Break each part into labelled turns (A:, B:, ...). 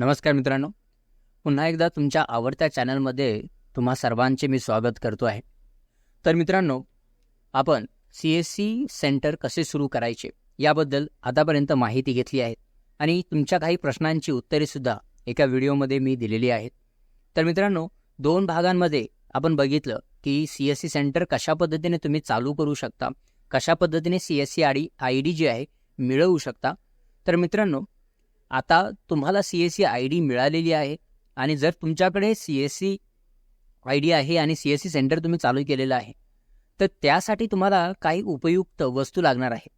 A: नमस्कार मित्रांनो. पुन्हा एकदा तुमच्या आवडत्या चॅनलमध्ये तुम्हा सर्वांचे मी स्वागत करतो आहे. तर मित्रांनो आपण सी एस सी सेंटर कसे सुरू करायचे याबद्दल आतापर्यंत माहिती घेतली आहे आणि तुमच्या काही प्रश्नांची उत्तरेसुद्धा एका व्हिडिओमध्ये मी दिलेली आहेत. तर मित्रांनो दोन भागांमध्ये आपण बघितलं की सी एस सी सेंटर कशा पद्धतीने तुम्ही चालू करू शकता कशा पद्धतीने C S C I I D जी आहे मिळवू शकता. तर मित्रांनो आता तुम्हाला C S C I D मिळालेली आहे आणि जर तुमच्याकडे C S C I D आहे आणि सी एस सी सेंटर तुम्ही चालू केलेलं आहे तर त्यासाठी तुम्हाला काही उपयुक्त वस्तू लागणार आहे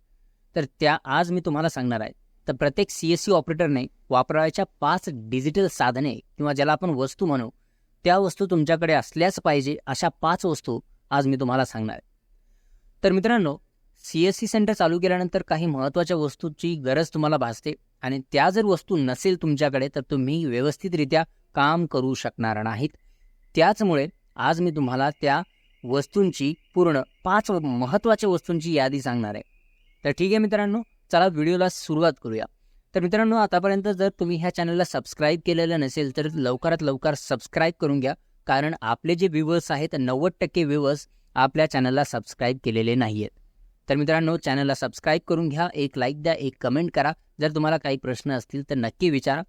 A: तर त्या आज मी तुम्हाला सांगणार आहे. तर प्रत्येक सी एस सी ऑपरेटरने वापरायच्या पाच डिजिटल साधने किंवा ज्याला आपण वस्तू म्हणू त्या वस्तू तुमच्याकडे असल्याच पाहिजे अशा पाच वस्तू आज मी तुम्हाला सांगणार आहे. तर मित्रांनो सी एस सी सेंटर चालू केल्यानंतर काही महत्त्वाच्या वस्तूची गरज तुम्हाला भासते. आणि त्या जर वस्तू नसेल तुमच्याकडे तर तुम्ही व्यवस्थितरित्या काम करू शकणार नाहीत. त्याचमुळे आज मी तुम्हाला त्या वस्तूंची पूर्ण पाच महत्त्वाच्या वस्तूंची यादी सांगणार आहे. तर ठीक आहे मित्रांनो चला व्हिडिओला सुरुवात करूया. तर मित्रांनो आतापर्यंत जर तुम्ही ह्या चॅनलला सबस्क्राईब केलेलं नसेल तर लवकरात लवकर सबस्क्राईब करून घ्या. कारण आपले जे व्ह्यूवर्स आहेत नव्वद टक्के व्ह्यूवर्स आपल्या चॅनलला सबस्क्राईब केलेले नाही आहेत तर मित्रांनो चॅनलला सबस्क्राईब करून घ्या एक लाईक द्या एक कमेंट करा. जर तुम्हाला काही प्रश्न असतील तर नक्की विचारा.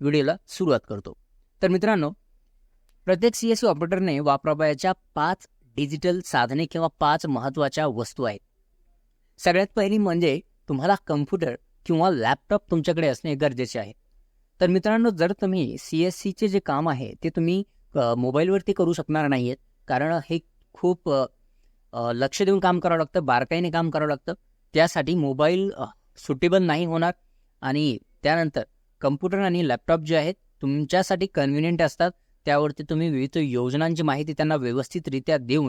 A: व्हिडिओला सुरुवात करतो. तर मित्रांनो प्रत्येक सी एस ऑपरेटरने वापरावयाच्या पाच डिजिटल साधने किंवा पाच महत्त्वाच्या वस्तू आहेत. सगळ्यात पहिली म्हणजे तुम्हाला कम्प्युटर किंवा लॅपटॉप तुमच्याकडे असणे गरजेचे आहे. तर मित्रांनो जर तुम्ही सी एस सीचे जे काम आहे ते तुम्ही मोबाईलवरती करू शकणार नाही आहेत कारण हे खूप लक्ष देऊन काम करावं लागतं बारकाईने काम करावं लागतं. त्यासाठी मोबाईल सुटेबल नाही होणार. आणि त्यानंतर कम्प्युटर आणि लॅपटॉप जे आहेत तुमच्यासाठी कन्व्हिनियंट असतात. त्यावरती तुम्ही विविध योजनांची माहिती त्यांना व्यवस्थितरित्या देऊन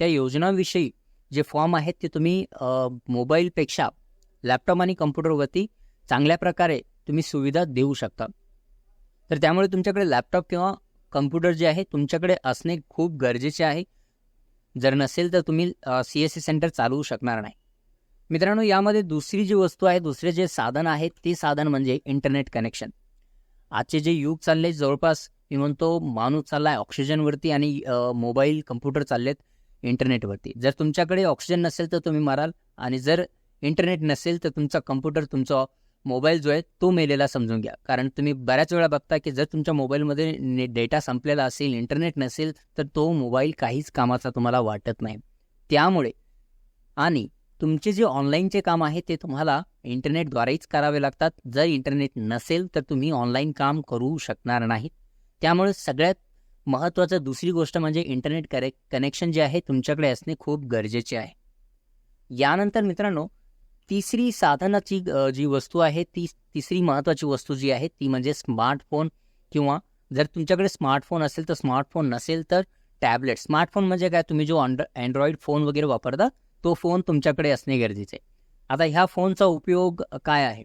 A: त्या योजनांविषयी जे फॉर्म आहेत ते तुम्ही मोबाईलपेक्षा लॅपटॉप आणि कम्प्युटरवरती चांगल्या प्रकारे तुम्ही सुविधा देऊ शकता. तर त्यामुळे तुमच्याकडे लॅपटॉप किंवा कम्प्युटर जे आहे तुमच्याकडे असणे खूप गरजेचे आहे. जर नसेल तर तुम्ही सी एस सी सेंटर चालवू शकणार नाही. मित्रांनो यामध्ये दुसरी जी वस्तू आहे दुसरे जे साधन आहे ते साधन म्हणजे इंटरनेट कनेक्शन आजचे जे युग चालले जवळपास मी म्हणतो माणूस चालला आहे ऑक्सिजनवरती आणि मोबाईल कम्प्युटर चाललेत इंटरनेटवरती जर तुमच्याकडे ऑक्सिजन नसेल तर तुम्ही मराल आणि जर इंटरनेट नसेल तर तुमचा कम्प्युटर तुमचा मोबाईल जो आहे तो मेलेला समजून घ्या. कारण तुम्ही बऱ्याच वेळा बघता की जर तुमच्या मोबाईलमध्ये डेटा संपलेला असेल इंटरनेट नसेल तर तो मोबाईल काहीच कामाचा तुम्हाला वाटत नाही. त्यामुळे आणि तुमचे जे ऑनलाईनचे काम आहे ते तुम्हाला इंटरनेटद्वारेच करावे लागतात. जर इंटरनेट नसेल तर तुम्ही ऑनलाईन काम करू शकणार नाहीत. त्यामुळे सगळ्यात महत्त्वाचं दुसरी गोष्ट म्हणजे इंटरनेट करे कनेक्शन जे आहे तुमच्याकडे असणे खूप गरजेचे आहे. यानंतर मित्रांनो तिसरी साधनाची जी वस्तू आहे ती तिसरी महत्त्वाची वस्तू जी आहे ती म्हणजे स्मार्टफोन किंवा जर तुमच्याकडे स्मार्टफोन असेल तर स्मार्टफोन नसेल तर टॅबलेट. स्मार्टफोन म्हणजे काय? तुम्ही जो अँड्रॉइड फोन वगैरे वापरता तो फोन तुमच्याकडे असणे गरजेचे आहे. आता ह्या फोनचा उपयोग काय आहे?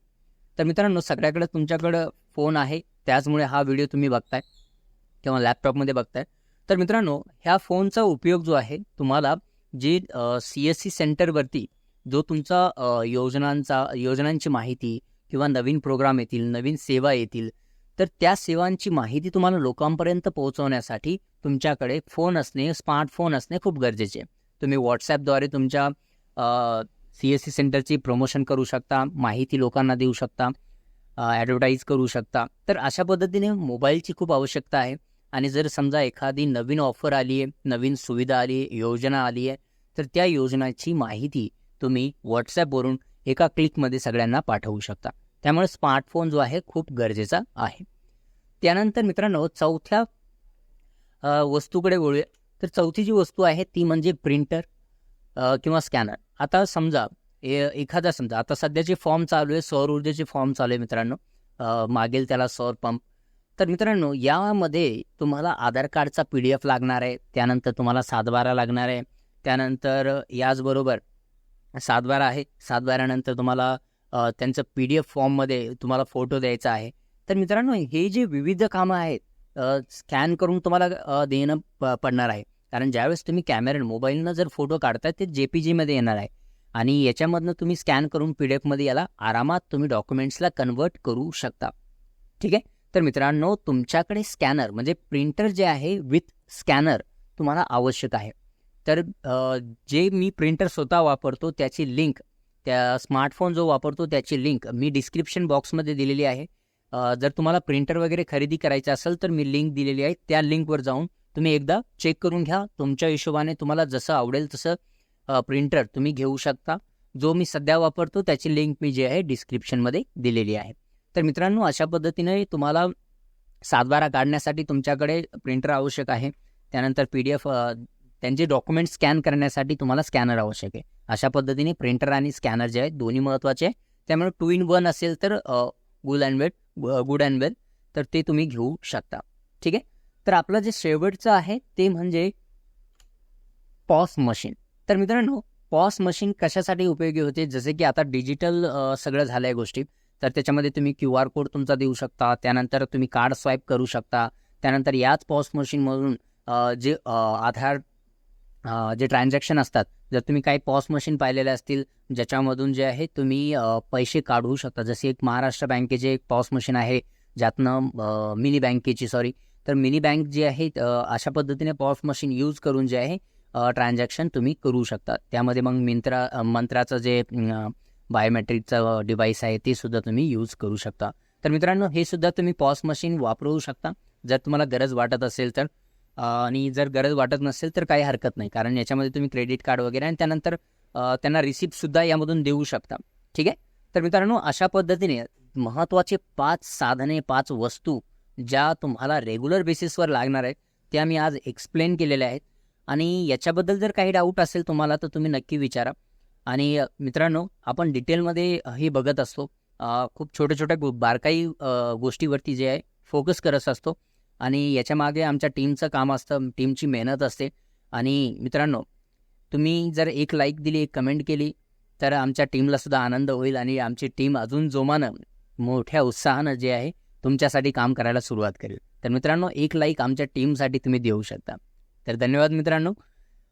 A: तर मित्रांनो सगळ्याकडे तुमच्याकडं फोन आहे. त्याचमुळे हा व्हिडिओ तुम्ही बघताय किंवा लॅपटॉपमध्ये बघताय. तर मित्रांनो ह्या फोनचा उपयोग जो आहे तुम्हाला जे सी एस सी सेंटरवरती जो तुमचा योजनांचा योजनांची माहिती किंवा नवीन प्रोग्राम येतील नवीन सेवा येतील तर त्या सेवांची माहिती तुम्हाला लोकांपर्यंत पोहोचवण्यासाठी तुमच्याकडे फोन असणे स्मार्टफोन असणे खूप गरजेचे आहे. तुम्ही व्हॉट्सॲपद्वारे तुमच्या सी एस सी सेंटरची प्रमोशन करू शकता माहिती लोकांना देऊ शकता ॲडव्हर्टाईज करू शकता. तर अशा पद्धतीने मोबाईलची खूप आवश्यकता आहे. आणि जर समजा एखादी नवीन ऑफर आली आहे नवीन सुविधा आली आहे योजना आली आहे तर त्या योजनाची माहिती तुम्ही व्हॉट्सॲपवरून एका क्लिकमध्ये सगळ्यांना पाठवू शकता. त्यामुळे स्मार्टफोन जो आहे खूप गरजेचा आहे. त्यानंतर मित्रांनो चौथ्या वस्तूकडे वळूया. तर चौथी जी वस्तू आहे ती म्हणजे प्रिंटर किंवा स्कॅनर. आता समजा ए एखादा समजा आता सध्याचे फॉर्म चालू आहे सौर ऊर्जेचे फॉर्म चालू आहे मित्रांनो. मागेल त्याला सौर पंप. तर मित्रांनो यामध्ये तुम्हाला आधार कार्डचा पी डी एफ लागणार आहे त्यानंतर तुम्हाला सातबारा लागणार आहे त्यानंतर याचबरोबर सातबारा आहे सातबाऱ्यानंतर तुम्हाला त्यांचं पी डी एफ फॉर्ममध्ये तुम्हाला फोटो द्यायचा आहे. तर मित्रांनो हे जे विविध कामं आहेत स्कॅन करून तुम्हाला देणं प पडणार आहे. कारण ज्यावेळेस तुम्ही कॅमेऱ्यानं मोबाईलनं जर फोटो काढताय ते जे पी जीमध्ये येणार आहे. आणि याच्यामधनं तुम्ही स्कॅन करून पी डी एफमध्ये याला आरामात तुम्ही डॉक्युमेंट्सला कन्वर्ट करू शकता. ठीक आहे? तर मित्रांनो तुमच्याकडे स्कॅनर म्हणजे प्रिंटर जे आहे विथ स्कॅनर तुम्हाला आवश्यक आहे. तर जे मी प्रिंटर स्वतः वापरतो त्याची लिंक त्या स्मार्टफोन जो वापरतो त्याची लिंक मी डिस्क्रिप्शन बॉक्समध्ये दिलेली आहे. जर तुम्हाला प्रिंटर वगैरे खरेदी करायचं असेल तर मी लिंक दिलेली आहे. त्या लिंकवर जाऊन तुम्ही एकदा चेक करून घ्या. तुमच्या हिशोबाने तुम्हाला जसं आवडेल तसं प्रिंटर तुम्ही घेऊ शकता. जो मी सध्या वापरतो त्याची लिंक मी जी आहे डिस्क्रिप्शनमध्ये दिलेली आहे. तर मित्रांनो अशा पद्धतीने तुम्हाला सातबारा काढण्यासाठी तुमच्याकडे प्रिंटर आवश्यक आहे. त्यानंतर पी डी एफ त्यांचे डॉक्युमेंट स्कॅन करण्यासाठी तुम्हाला स्कॅनर आवश्यक आहे. अशा पद्धतीने प्रिंटर आणि स्कॅनर जे आहेत दोन्ही महत्त्वाचे आहे. त्यामुळे टू इन वन असेल तर good and well good and well तर ते तुम्ही घेऊ शकता. ठीक आहे? तर आपलं जे शेवटचं आहे ते म्हणजे पॉस मशीन. तर मित्रांनो पॉस मशीन कशासाठी उपयोगी होते? जसे की आता डिजिटल सगळं झालं आहे गोष्टी. तर त्याच्यामध्ये तुम्ही क्यू आर कोड तुमचा देऊ शकता. त्यानंतर तुम्ही कार्ड स्वाईप करू शकता. त्यानंतर याच पॉस मशीनमधून जे आधार जे ट्रान्झॅक्शन असतात जर तुम्ही काही पॉस मशीन पाहिलेले असतील ज्याच्यामधून जे आहे तुम्ही पैसे काढू शकता. जसे एक महाराष्ट्र बँकेचे एक पॉस मशीन आहे ज्यातनं मिनी बँकेची सॉरी तर मिनी बँक जी आहे अशा पद्धतीने पॉस मशीन यूज करून जे आहे ट्रान्झॅक्शन तुम्ही करू शकता. त्यामध्ये मग मिंत्रा मंत्राचं जे बायोमेट्रिकचं डिव्हाइस आहे ते सुद्धा तुम्ही यूज करू शकता. तर मित्रांनो हे सुद्धा तुम्ही पॉस मशीन वापरू शकता. जर तुम्हाला गरज वाटत असेल तर आणि जर गरज वाटत नसेल तर काही हरकत नाही कारण याच्यामध्ये तुम्ही क्रेडिट कार्ड वगैरे आणि त्यानंतर त्यांना रिसिप्टसुद्धा यामधून देऊ शकता. ठीक आहे? तर मित्रांनो अशा पद्धतीने महत्त्वाचे पाच साधने पाच वस्तू ज्या तुम्हाला रेग्युलर बेसिसवर लागणार आहेत त्या मी आज एक्सप्लेन केलेल्या आहेत. आणि याच्याबद्दल जर काही डाऊट असेल तुम्हाला तर तुम्ही नक्की विचारा. आणि मित्रांनो आपण डिटेलमध्ये हे बघत असतो. खूप छोट्या छोट्या बारकाई गोष्टीवरती जे आहे फोकस करत असतो. आणि याच्यामागे आमच्या टीमचं काम असतं टीमची मेहनत असते. आणि मित्रांनो तुम्ही जर एक लाईक दिली एक कमेंट केली तर आमच्या टीमलासुद्धा आनंद होईल आणि आमची टीम अजून जोमानं मोठ्या उत्साहानं जे आहे तुमच्यासाठी काम करायला सुरुवात करेल. तर मित्रांनो एक लाईक आमच्या टीमसाठी तुम्ही देऊ शकता. तर धन्यवाद मित्रांनो.